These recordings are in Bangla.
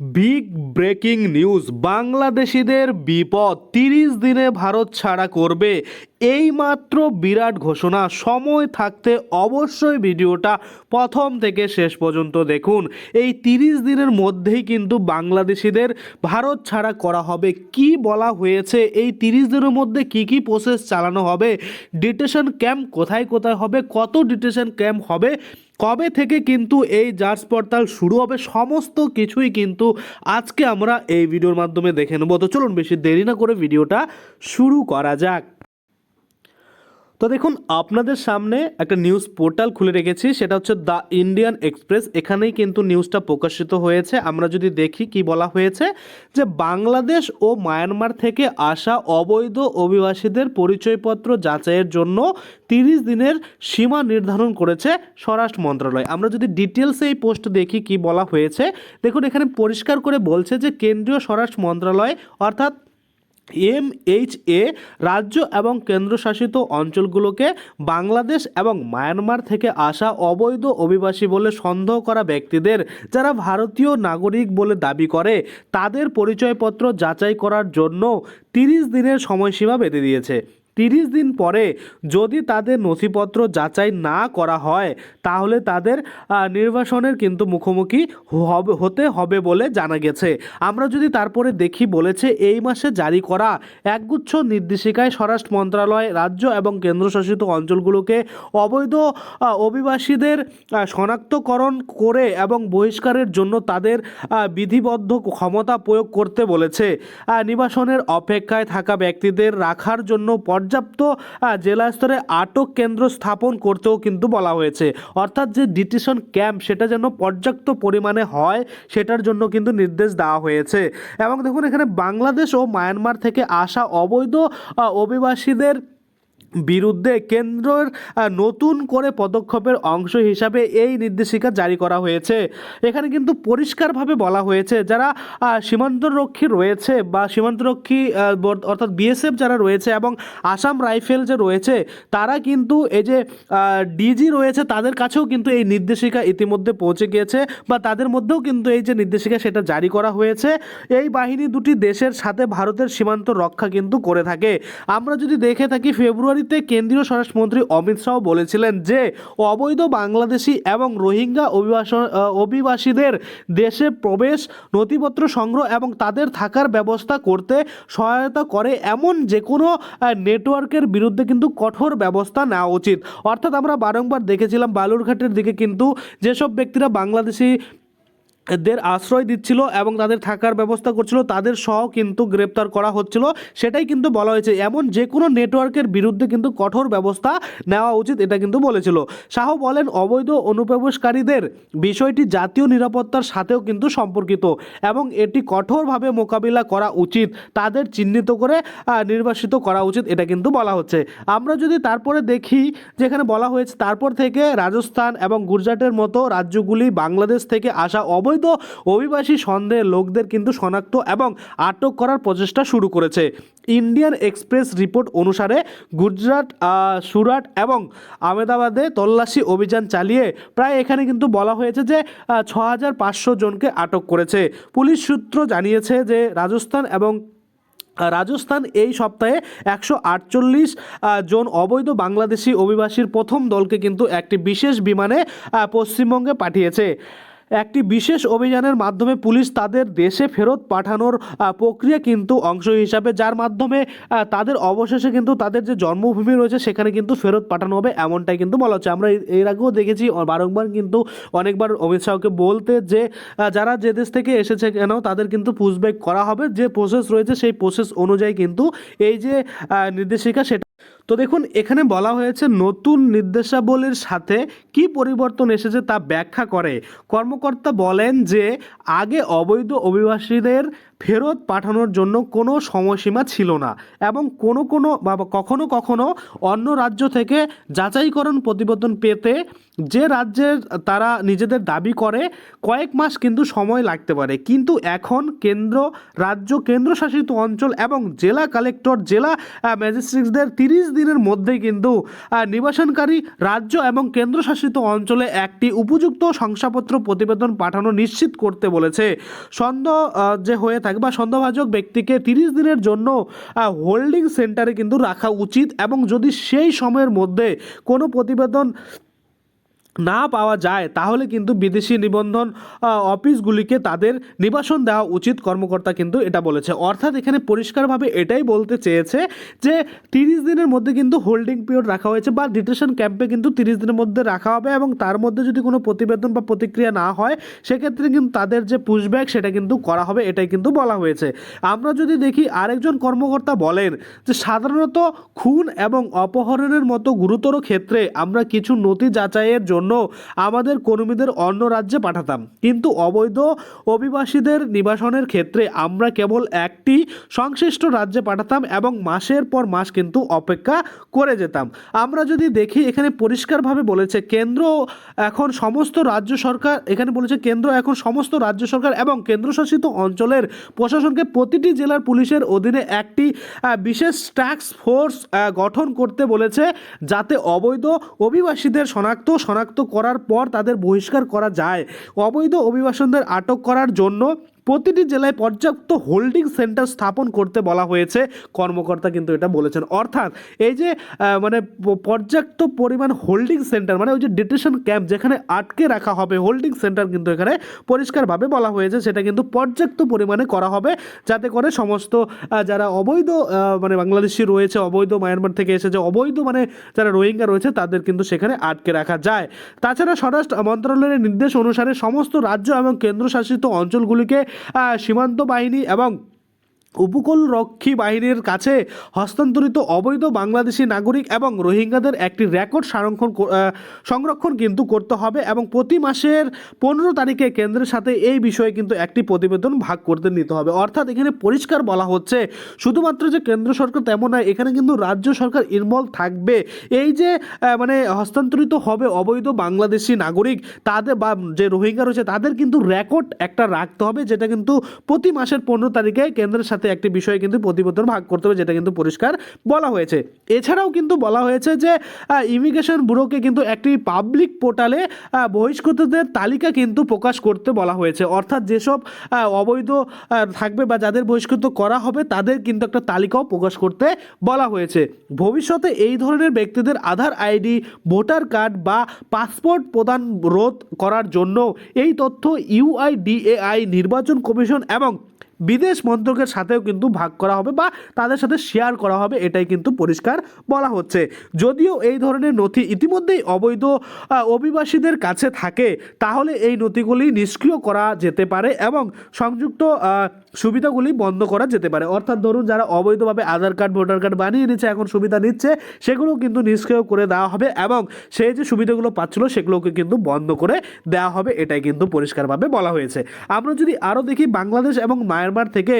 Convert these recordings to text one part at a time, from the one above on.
বিগ ব্রেকিং নিউজ, বাংলাদেশিদের বিপদ, তিরিশ দিনে ভারত ছাড়া করবে। এইমাত্র বিরাট ঘোষণা, সময় থাকতে অবশ্যই ভিডিওটা প্রথম থেকে শেষ পর্যন্ত দেখুন। এই তিরিশ দিনের মধ্যেই কিন্তু বাংলাদেশিদের ভারত ছাড়া করা হবে। কি বলা হয়েছে? এই তিরিশ দিনের মধ্যে কি কি প্রসেস চালানো হবে? ডিটেশন ক্যাম্প কোথায় কোথায় হবে? কত ডিটেশন ক্যাম্প হবে? কবে থেকে কিন্তু এই জার্জ পড়তাল শুরু হবে সমস্ত কিছুই কিন্তু আজকে আমরা এই ভিডিওর মাধ্যমে দেখে নেব। তো চলুন বেশি দেরি না করে ভিডিওটা শুরু করা যাক। তো দেখুন, আপনাদের সামনে একটা নিউজ পোর্টাল খুলে রেখেছি, সেটা হচ্ছে দ্য ইন্ডিয়ান এক্সপ্রেস এখানেই কিন্তু নিউজটা প্রকাশিত হয়েছে। আমরা যদি দেখি কি বলা হয়েছে, যে বাংলাদেশ ও মায়ানমার থেকে আসা অবৈধ অভিবাসীদের পরিচয়পত্র যাচাইয়ের জন্য তিরিশ দিনের সীমা নির্ধারণ করেছে স্বরাষ্ট্র মন্ত্রণালয়। আমরা যদি ডিটেলসে এই পোস্ট দেখি কি বলা হয়েছে, দেখুন, এখানে পরিষ্কার করে বলছে যে কেন্দ্রীয় স্বরাষ্ট্র মন্ত্রণালয়, অর্থাৎ এমএইচএ রাজ্য এবং কেন্দ্রশাসিত অঞ্চলগুলোকে বাংলাদেশ এবং মায়ানমার থেকে আসা অবৈধ অভিবাসী বলে সন্দেহ করা ব্যক্তিদের যারা ভারতীয় নাগরিক বলে দাবি করে, তাদের পরিচয়পত্র যাচাই করার জন্য তিরিশ দিনের সময়সীমা বেঁধে দিয়েছে। তিরিশ দিন পরে যদি তাদের নথিপত্র যাচাই না করা হয়, তাহলে তাদের নির্বাসনের কিন্তু মুখোমুখি হবে, হতে হবে বলে জানা গেছে। আমরা যদি তারপরে দেখি বলেছে, এই মাসে জারি করা একগুচ্ছ নির্দেশিকায় স্বরাষ্ট্র মন্ত্রণালয়, রাজ্য এবং কেন্দ্রশাসিত অঞ্চলগুলোকে অবৈধ অভিবাসীদের শনাক্তকরণ করে এবং বহিষ্কারের জন্য তাদের বিধিবদ্ধ ক্ষমতা প্রয়োগ করতে বলেছে। নিবাসনের অপেক্ষায় থাকা ব্যক্তিদের রাখার জন্য পর্যাপ্ত জেলা স্তরে আটক কেন্দ্র স্থাপন করতেও কিন্তু বলা হয়েছে। অর্থাৎ যে ডিটিশন ক্যাম্প, সেটা যেন পর্যাপ্ত পরিমাণে হয়, সেটার জন্য কিন্তু নির্দেশ দেওয়া হয়েছে। এবং দেখুন, এখানে বাংলাদেশ ও মায়ানমার থেকে আসা অবৈধ অভিবাসীদের বিরুদ্ধে কেন্দ্রের নতুন করে পদক্ষেপের অংশ হিসাবে এই নির্দেশিকা জারি করা হয়েছে। এখানে কিন্তু পরিষ্কারভাবে বলা হয়েছে যারা সীমান্তরক্ষী রয়েছে বা সীমান্তরক্ষী অর্থাৎ বিএসএফ যারা রয়েছে এবং আসাম রাইফেল যে রয়েছে, তারা কিন্তু এই যে ডিজি রয়েছে, তাদের কাছেও কিন্তু এই নির্দেশিকা ইতিমধ্যে পৌঁছে গিয়েছে বা তাদের মধ্যেও কিন্তু এই যে নির্দেশিকা সেটা জারি করা হয়েছে। এই বাহিনী দুটি দেশের সাথে ভারতের সীমান্ত রক্ষা কিন্তু করে থাকে। আমরা যদি দেখে থাকি ফেব্রুয়ারিতে কেন্দ্রীয় স্বরাষ্ট্রমন্ত্রী অমিত শাহ বলেছিলেন যে অবৈধ বাংলাদেশি এবং রোহিঙ্গা অভিবাসন অভিবাসীদের দেশে প্রবেশ, নথিপত্র সংগ্রহ এবং তাদের থাকার ব্যবস্থা করতে সহায়তা করে এমন যে কোনো নেটওয়ার্কের বিরুদ্ধে কিন্তু কঠোর ব্যবস্থা নেওয়া উচিত। অর্থাৎ আমরা বারংবার দেখেছিলাম বালুরঘাটের দিকে কিন্তু যেসব ব্যক্তিরা বাংলাদেশি দের আশ্রয় দিচ্ছিল এবং তাদের থাকার ব্যবস্থা করছিল, তাদের সহ কিন্তু গ্রেপ্তার করা হচ্ছিল। সেটাই কিন্তু বলা হয়েছে। এমন যে কোনো নেটওয়ার্কের বিরুদ্ধে কিন্তু কঠোর ব্যবস্থা নেওয়া উচিত, এটা কিন্তু বলেছিল। শাহ বলেন, অবৈধ অনুপ্রবেশকারীদের বিষয়টি জাতীয় নিরাপত্তার সাথেও কিন্তু সম্পর্কিত এবং এটি কঠোরভাবে মোকাবিলা করা উচিত। তাদের চিহ্নিত করে নির্বাসিত করা উচিত, এটা কিন্তু বলা হচ্ছে। আমরা যদি তারপরে দেখি, যেখানে বলা হয়েছে, তারপর থেকে রাজস্থান এবং গুজরাটের মতো রাজ্যগুলি বাংলাদেশ থেকে আসা অবৈধ অভিবাসী সন্দেহের লোকদের কিন্তু শনাক্ত এবং আটক করার প্রচেষ্টা শুরু করেছে। ইন্ডিয়ান এক্সপ্রেস রিপোর্ট অনুসারে গুজরাট সুরাট এবং আহমেদাবাদে তল্লাশি অভিযান চালিয়ে প্রায় এখানে কিন্তু বলা হয়েছে যে ছ হাজার পাঁচশো জনকে আটক করেছে। পুলিশ সূত্র জানিয়েছে যে, রাজস্থান এবং রাজস্থান এই সপ্তাহে একশো আটচল্লিশ জন অবৈধ বাংলাদেশি অভিবাসীর প্রথম দলকে কিন্তু একটি বিশেষ বিমানে পশ্চিমবঙ্গে পাঠিয়েছে। একটি বিশেষ অভিযানের মাধ্যমে পুলিশ তাদের দেশে ফেরত পাঠানোর প্রক্রিয়া কিন্তু অংশ হিসাবে, যার মাধ্যমে তাদের অবশেষে কিন্তু তাদের যে জন্মভূমি রয়েছে, সেখানে কিন্তু ফেরত পাঠানো হবে, এমনটাই কিন্তু বলা হচ্ছে। আমরা এর আগেও দেখেছি বারংবার কিন্তু অনেকবার অমিত শাহকে বলতে যে যারা যে দেশ থেকে এসেছে কেন, তাদের কিন্তু পুশব্যাক করা হবে। যে প্রসেস রয়েছে, সেই প্রসেস অনুযায়ী কিন্তু এই যে নির্দেশিকা সেটা তো দেখুন, এখানে বলা হয়েছে নতুন নির্দেশাবলীর সাথে কি পরিবর্তন এসেছে তা ব্যাখ্যা করে। কর্মকর্তা বলেন যে, আগে অবৈধ অভিবাসীদের ফেরত পাঠানোর জন্য কোনো সময়সীমা ছিল না এবং কোনো কোনো বা কখনো কখনো অন্য রাজ্য থেকে যাচাইকরণ প্রতিবেদন পেতে যে রাজ্যের তারা নিজেদের দাবি করে, কয়েক মাস কিন্তু সময় লাগতে পারে। কিন্তু এখন কেন্দ্র, রাজ্য কেন্দ্রশাসিত অঞ্চল এবং জেলা কালেক্টর, জেলা ম্যাজিস্ট্রেটদের তিরিশ দিনের মধ্যেই কিন্তু নিবাসনকারী রাজ্য এবং কেন্দ্রশাসিত অঞ্চলে একটি উপযুক্ত শংসাপত্র প্রতিবেদন পাঠানো নিশ্চিত করতে বলেছে। সন্দেহ যে হয়ে থাকে বা সন্দেহভাজক ব্যক্তিকে তিরিশ দিনের জন্য হোল্ডিং সেন্টারে কিন্তু রাখা উচিত এবং যদি সেই সময়ের মধ্যে কোনো প্রতিবেদন না পাওয়া যায়, তাহলে কিন্তু বিদেশি নিবন্ধন অফিসগুলিকে তাদের নিবাসন দেওয়া উচিত, কর্মকর্তা কিন্তু এটা বলেছে। অর্থাৎ এখানে পরিষ্কারভাবে এটাই বলতে চেয়েছে যে তিরিশ দিনের মধ্যে কিন্তু হোল্ডিং পিরিয়ড রাখা হয়েছে বা ডিটেশন ক্যাম্পে কিন্তু তিরিশ দিনের মধ্যে রাখা হবে এবং তার মধ্যে যদি কোনো প্রতিবেদন বা প্রতিক্রিয়া না হয়, সেক্ষেত্রে কিন্তু তাদের যে পুশব্যাক সেটা কিন্তু করা হবে, এটাই কিন্তু বলা হয়েছে। আমরা যদি দেখি আরেকজন কর্মকর্তা বলেন যে সাধারণত খুন এবং অপহরণের মতো গুরুতর ক্ষেত্রে আমরা কিছু নথি যাচাইয়ের জন্য আমাদের কর্মীদের অন্য রাজ্যে পাঠাতাম। কিন্তু অবৈধ অভিবাসীদের নিবাসনের ক্ষেত্রে আমরা কেবল একটি সংশ্লিষ্ট রাজ্যে পাঠাতাম এবং মাসের পর মাস কিন্তু অপেক্ষা করে যেতাম। আমরা যদি দেখি, এখানে পরিষ্কারভাবে বলেছে, কেন্দ্র এখন সমস্ত রাজ্য সরকার এখানে বলেছে, কেন্দ্র এখন সমস্ত রাজ্য সরকার এবং কেন্দ্রশাসিত অঞ্চলের প্রশাসনকে প্রতিটি জেলার পুলিশের অধীনে একটি বিশেষ ট্যাক্স ফোর্স গঠন করতে বলেছে, যাতে অবৈধ অভিবাসীদের শনাক্ত শনাক্ত করার পর তাদের বহিষ্কার করা যায়। অবৈধ অভিবাসনদের আটক করার জন্য প্রতিটি জেলায় পর্যাপ্ত হোল্ডিং সেন্টার স্থাপন করতে বলা হয়েছে। কর্মকর্তা কিন্তু এটা বলেছেন। অর্থাৎ এই যে মানে পর্যাপ্ত পরিমাণ হোল্ডিং সেন্টার মানে ওই যে ডিটেশন ক্যাম্প যেখানে আটকে রাখা হবে, হোল্ডিং সেন্টার কিন্তু এখানে পরিষ্কারভাবে বলা হয়েছে। সেটা কিন্তু পর্যাপ্ত পরিমাণে করা হবে যাতে করে সমস্ত যারা অবৈধ মানে বাংলাদেশি রয়েছে, অবৈধ মায়ানমার থেকে এসেছে অবৈধ মানে যারা রোহিঙ্গা রয়েছে, তাদের কিন্তু সেখানে আটকে রাখা যায়। তাছাড়া স্বরাষ্ট্র মন্ত্রণালয়ের নির্দেশ অনুসারে সমস্ত রাজ্য এবং কেন্দ্রশাসিত অঞ্চলগুলিকে সীমান্ত বাহিনী এবং উপকূলরক্ষী বাহিনীর কাছে হস্তান্তরিত অবৈধ বাংলাদেশি নাগরিক এবং রোহিঙ্গাদের একটি রেকর্ড সংরক্ষণ সংরক্ষণ কিন্তু করতে হবে এবং প্রতি মাসের পনেরো তারিখে কেন্দ্রের সাথে এই বিষয়ে কিন্তু একটি প্রতিবেদন ভাগ করতে নিতে হবে। অর্থাৎ এখানে পরিষ্কার বলা হচ্ছে, শুধুমাত্র যে কেন্দ্র সরকার তেমন নয়, এখানে কিন্তু রাজ্য সরকার ইনভলভ থাকবে। এই যে মানে হস্তান্তরিত হবে অবৈধ বাংলাদেশি নাগরিক, তাদের বা যে রোহিঙ্গা রয়েছে, তাদের কিন্তু রেকর্ড একটা রাখতে হবে, যেটা কিন্তু প্রতি মাসের পনেরো তারিখে কেন্দ্রের সাথে একটি বিষয়ে কিন্তু প্রতিবেদন ভাগ করতে হবে, যেটা কিন্তু পরিষ্কার বলা হয়েছে। এছাড়াও কিন্তু বলা হয়েছে যে ইমিগ্রেশন ব্যুরোকে কিন্তু একটি পাবলিক পোর্টালে বহিষ্কৃতদের তালিকা কিন্তু প্রকাশ করতে বলা হয়েছে। অর্থাৎ যেসব অবৈধ থাকবে বা যাদের বহিষ্কৃত করা হবে, তাদের কিন্তু একটা তালিকাও প্রকাশ করতে বলা হয়েছে। ভবিষ্যতে এই ধরনের ব্যক্তিদের আধার আইডি, ভোটার কার্ড বা পাসপোর্ট প্রদান রোধ করার জন্য এই তথ্য ইউআইডিএআই, নির্বাচন কমিশন এবং বিদেশ মন্ত্রকের সাথেও কিন্তু ভাগ করা হবে বা তাদের সাথে শেয়ার করা হবে, এটাই কিন্তু পরিষ্কার বলা হচ্ছে। যদিও এই ধরনের নথি ইতিমধ্যেই অবৈধ অভিবাসীদের কাছে থাকে, তাহলে এই নথিগুলি নিষ্ক্রিয় করা যেতে পারে এবং সংযুক্ত সুবিধাগুলি বন্ধ করা যেতে পারে। অর্থাৎ ধরুন যারা অবৈধভাবে আধার কার্ড, ভোটার কার্ড বানিয়ে নিচ্ছে, এখন সুবিধা নিচ্ছে সেগুলো কিন্তু নিষ্ক্রিয় করে দেওয়া হবে এবং সেই যে সুবিধাগুলো পাচ্ছিল, সেগুলোকে কিন্তু বন্ধ করে দেওয়া হবে, এটাই কিন্তু পরিষ্কারভাবে বলা হয়েছে। আমরা যদি আরও দেখি, বাংলাদেশ এবং মায়ানমার থেকে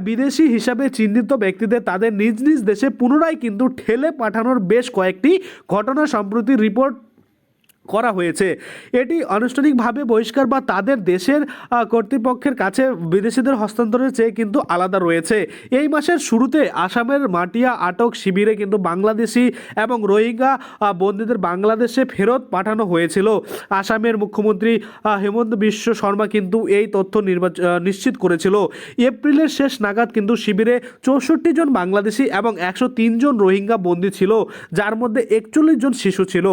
বিদেশি হিসাবে চিহ্নিত ব্যক্তিদের তাদের নিজ নিজ দেশে পুনরায় কিন্তু ঠেলে পাঠানোর বেশ কয়েকটি ঘটনা সম্প্রতি রিপোর্ট করা হয়েছে। এটি আনুষ্ঠানিকভাবে বহিষ্কার বা তাদের দেশের কর্তৃপক্ষের কাছে বিদেশিদের হস্তান্তরের চেয়ে কিন্তু আলাদা রয়েছে। এই মাসের শুরুতে আসামের মাটিয়া আটক শিবিরে কিন্তু বাংলাদেশি এবং রোহিঙ্গা বন্দীদের বাংলাদেশে ফেরত পাঠানো হয়েছিল। আসামের মুখ্যমন্ত্রী হেমন্ত বিশ্ব শর্মা কিন্তু এই তথ্য নিশ্চিত করেছিল। এপ্রিলের শেষ নাগাদ কিন্তু শিবিরে চৌষট্টি জন বাংলাদেশি এবং একশো জন রোহিঙ্গা বন্দী ছিল, যার মধ্যে একচল্লিশ জন শিশু ছিল।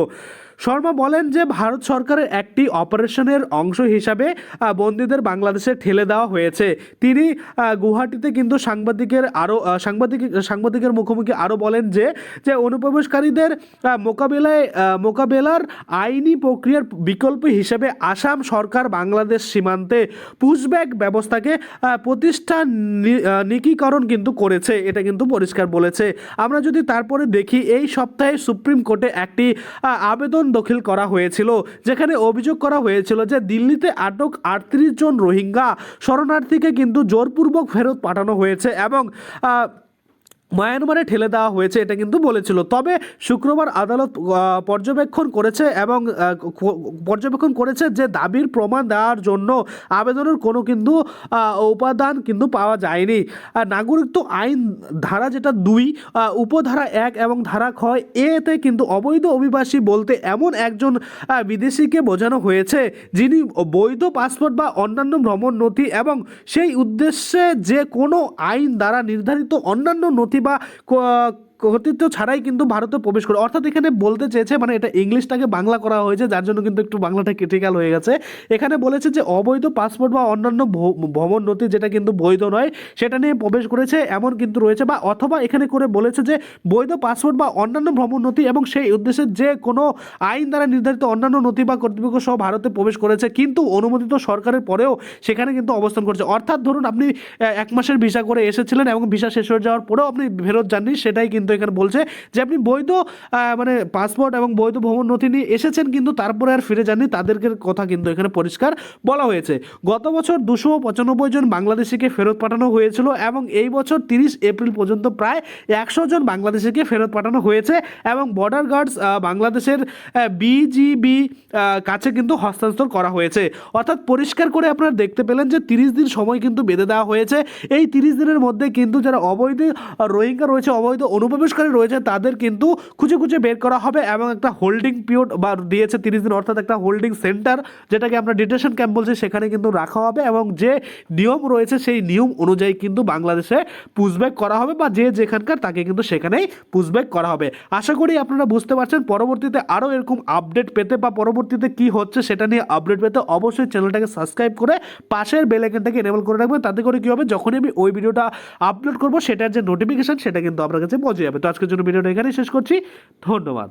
শর্মা বলেন যে ভারত সরকারের একটি অপারেশনের অংশ হিসাবে বন্দীদের বাংলাদেশে ঠেলে দেওয়া হয়েছে। তিনি গুয়াহাটিতে কিন্তু সাংবাদিকের আরও সাংবাদিক, সাংবাদিকের মুখোমুখি আরও বলেন যে যে অনুপ্রবেশকারীদের মোকাবেলায় মোকাবেলার আইনি প্রক্রিয়ার বিকল্প হিসেবে আসাম সরকার বাংলাদেশ সীমান্তে পুশব্যাক ব্যবস্থাকে প্রতিষ্ঠা নিকীকরণ কিন্তু করেছে। এটা কিন্তু পরিষ্কার বলেছে। আমরা যদি তারপরে দেখি, এই সপ্তাহে সুপ্রিম কোর্টে একটি আবেদন দাখিল করা হয়েছিল, যেখানে অভিযোগ করা হয়েছিল যে দিল্লিতে আটক আটত্রিশ জন রোহিঙ্গা। শরণার্থীকে কিন্তু জোরপূর্বক ফেরত পাঠানো হয়েছে এবং মায়ানমারে ঠেলে দেওয়া হয়েছে, এটা কিন্তু বলেছিল। তবে শুক্রবার আদালত পর্যবেক্ষণ করেছে এবং পর্যবেক্ষণ করেছে যে দাবির প্রমাণ দেওয়ার জন্য আবেদনের কোনো কিন্তু উপাদান কিন্তু পাওয়া যায়নি। নাগরিকত্ব আইন ধারা যেটা দুই উপধারা এক এবং ধারা ক্ষয় এতে কিন্তু অবৈধ অভিবাসী বলতে এমন একজন বিদেশিকে বোঝানো হয়েছে, যিনি বৈধ পাসপোর্ট বা অন্যান্য ভ্রমণ নথি এবং সেই উদ্দেশ্যে যে কোনো আইন দ্বারা নির্ধারিত অন্যান্য নথি বা ক- কর্তৃত্ব ছাড়াই কিন্তু ভারতে প্রবেশ করে। অর্থাৎ এখানে বলতে চেয়েছে মানে এটা ইংলিশটাকে বাংলা করা হয়েছে, যার জন্য কিন্তু একটু বাংলাটা ক্রিটিক্যাল হয়ে গেছে। এখানে বলেছে যে অবৈধ পাসপোর্ট বা অন্যান্য ভ্রমণ নথি যেটা কিন্তু বৈধ নয়, সেটা নিয়ে প্রবেশ করেছে, এমন কিন্তু রয়েছে বা অথবা এখানে করে বলেছে যে বৈধ পাসপোর্ট বা অন্যান্য ভ্রমণ নথি এবং সেই উদ্দেশ্যে যে কোনো আইন দ্বারা নির্ধারিত অন্যান্য নথি বা কর্তৃপক্ষ সহ ভারতে প্রবেশ করেছে, কিন্তু অনুমোদিত সরকারের পরেও সেখানে কিন্তু অবস্থান করছে। অর্থাৎ ধরুন আপনি এক মাসের ভিসা করে এসেছিলেন এবং ভিসা শেষ হয়ে যাওয়ার পরেও আপনি ফেরত যাননি, সেটাই কিন্তু এখানে বলছে যে আপনি বৈধ মানে পাসপোর্ট এবং বৈধ ভ্রমণ নথি নিয়ে এসেছেন কিন্তু তারপরে আর ফিরে যাননি। তাদেরকে কথা কিন্তু এখানে পরিষ্কার বলা হয়েছে। গত বছর দুশো পঁচানব্বই জন বাংলাদেশিকে ফেরত পাঠানো হয়েছিল এবং এই বছর তিরিশ এপ্রিল পর্যন্ত প্রায় একশো জন বাংলাদেশিকে ফেরত পাঠানো হয়েছে এবং বর্ডার গার্ডস বাংলাদেশের বিজিবি কাছে কিন্তু হস্তান্তর করা হয়েছে। অর্থাৎ পরিষ্কার করে আপনারা দেখতে পেলেন যে তিরিশ দিন সময় কিন্তু বেঁধে দেওয়া হয়েছে। এই তিরিশ দিনের মধ্যে কিন্তু যারা অবৈধ রোহিঙ্গা রয়েছে, অবৈধ অনুপ্রবেশকারী রয়েছে, তাদের কিন্তু খুঁজে খুঁজে বের করা হবে এবং একটা হোল্ডিং পিরিয়ড বা দিয়েছে তিরিশ দিন, অর্থাৎ একটা হোল্ডিং সেন্টার যেটাকে আমরা ডিটেশন ক্যাম্প বলছি, সেখানে কিন্তু রাখা হবে এবং যে নিয়ম রয়েছে, সেই নিয়ম অনুযায়ী কিন্তু বাংলাদেশে পুষব্যাক করা হবে বা যে যেখানকার, তাকে কিন্তু সেখানেই পুষব্যাক করা হবে। আশা করি আপনারা বুঝতে পারছেন, পরবর্তীতে আরও এরকম আপডেট পেতে বা পরবর্তীতে কি হচ্ছে, সেটা নিয়ে আপডেট পেতে অবশ্যই চ্যানেলটাকে সাবস্ক্রাইব করে পাশের বেল আইকনটাকে এনেবল করে রাখবেন, তাতে করে কী হবে, যখনই আমি ওই ভিডিওটা আপলোড করব, সেটার যে নোটিফিকেশন সেটা কিন্তু আপনার কাছে পৌঁছে যাবে তো আজকের জন্য ভিডিওটা এখানেই শেষ করছি। ধন্যবাদ।